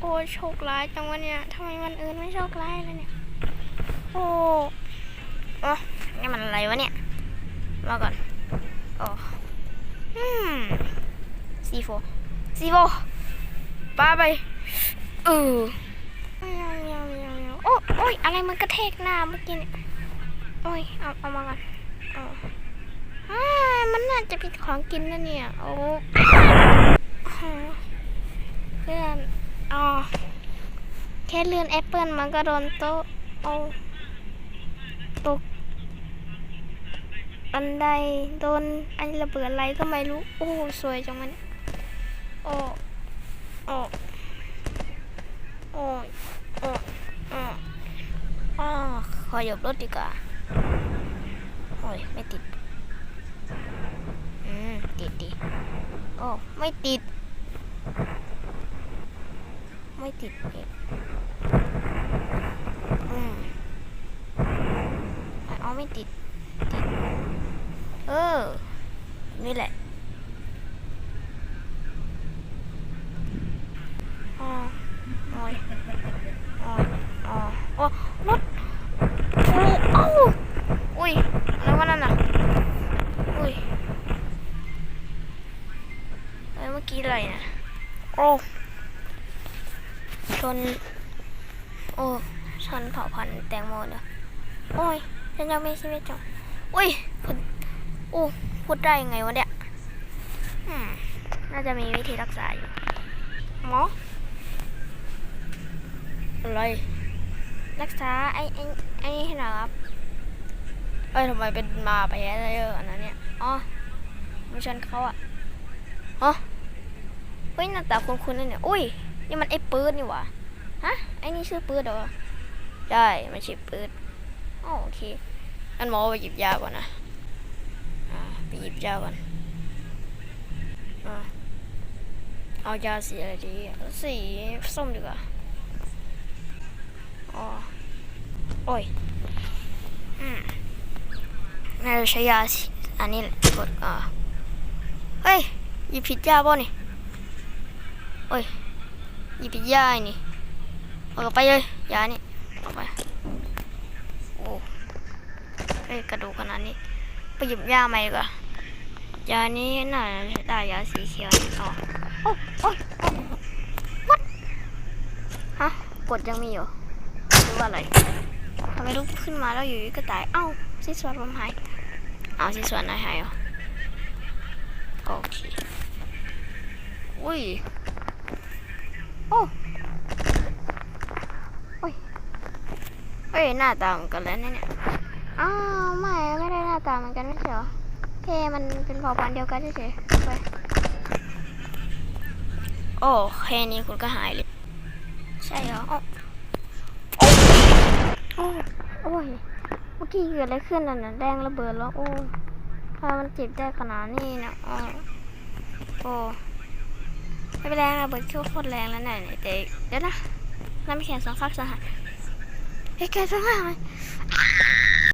โอ้โชคร้ายจังวะเนี่ยทำไมวันอื่นไม่โชคร้ายเลยเนี่ย โอ้โอ้นี่มันอะไรวะเนี่ยมาก่อน โอ้อืมซีโฟซีโฟ ป้าไปเออเมียวเมียวเมียวเมียวโอ้โอ้ยอะไรมันกระแทกหน้าเมื่อกี้เนี่ยโอ้ยเอาเอามาก่อนเอามันน่าจะเป็นของกินนะเนี่ยโอ้เพื่อนอ๋อแค่เลื่อนแอปเปิลมันก็โดนโต๊ะเอาตกบันไดโดนอันระเบิดอะไรก็ไม่รู้ โอ้สวยจังมัน โอ้ โอ้โอ้ยโอ้โอ้อ้อขอหยบรถดีกว่าโอ้ยไม่ติด อืม ติดดิโอ้ไม่ติด ไม่ติดอีกอืมเอาไม่ติด ติด เออ นี่แหละอ๋อโอ้ยอ๋ออ๋อโอ้รถโอ้เอ้าอุ้ยอะไรวะนั่นน่ะ อุ้ยเอ้ยเมื่อ กี้อะไรนะโอ้ชน โอ้ชนเผ่าพันธุ์แตงโมเนอะโอ้ยฉันยังไม่ใช่ไม่จบอุ้ยคนโอ้พูดได้ยังไงวะเนี่ยอืมน่าจะมีวิธีรักษาอยู่หมออะไรรักษาไอ้ไอ้ไอ้นี่ให้หน่อยครับเอ้ยทำไมเป็นมาแพ้อะไรเยอะอันนั้นเนี่ยอ๋อไม่ชนเขาอะอ๋อเฮ้ยหน้าตาคุ้นๆนั่นเนี่ยอุ้ยนี่มันไอ้ปืนนี่หว่าฮะไอ้นี่ชื่อปืนเหรอใช่มันชื่อปืนโอเคงั้นหมอไปหยิบยาก่อนนะอ่าไปหยิบยาก่อนอเอายาสีอะไรดีสีส้มดีกว่าอ๋อโอ้ยอืมน่าจะใช้ยาสิอันนี้แหละกดอ่าเฮ้ยหยิบผิดยาป่ะนี่ โอ้ยหยิบผิดยาอ้นี่เอากไปเลยยานี่เอาไปโอ้เฮ้ยกระดูกขนาดนี้ไปหยิบยาใหม่ดีกว่ายานี้น่าจะได้ยาสีเขียวอ๋อโอ้โอ้ยโอ้วัดฮะกดยังมีอยู่หรือว่าอะไรทำไมลุกขึ้นมาแล้วอยู่ก็ตายเอ้าสิส่วนผมหายเอาชิ้นส่วนไหนหายเหรอโอเคอุ้ย โอ้โอ้ยเอ้ยหน้าตาเหมือนกันแล้วเนี่ยอ้าวไม่ไม่ได้หน้าตาเหมือนกันไม่ใช่เหรอแค่มันเป็นเผ่าพันธุ์เดียวกันเฉยๆไปโอ้แค่นี้คุณก็หายเลย ใช่เหรอโอ้โอ้โอ้ยเมื่อกี้เกิดอะไรขึ้นน่ะนะแดงระเบิดแล้วโอ้ทำไมมันเจ็บได้ขนาดนี้นะโอ้โอ้ ไม่เป็นแรงนะเบิร์ดเคี้วโคตรแรงแล้วไหนไหนเดี๋ยวนะน้ำแข็งสองข้างสหัสเฮ้ยแกสหัสไหม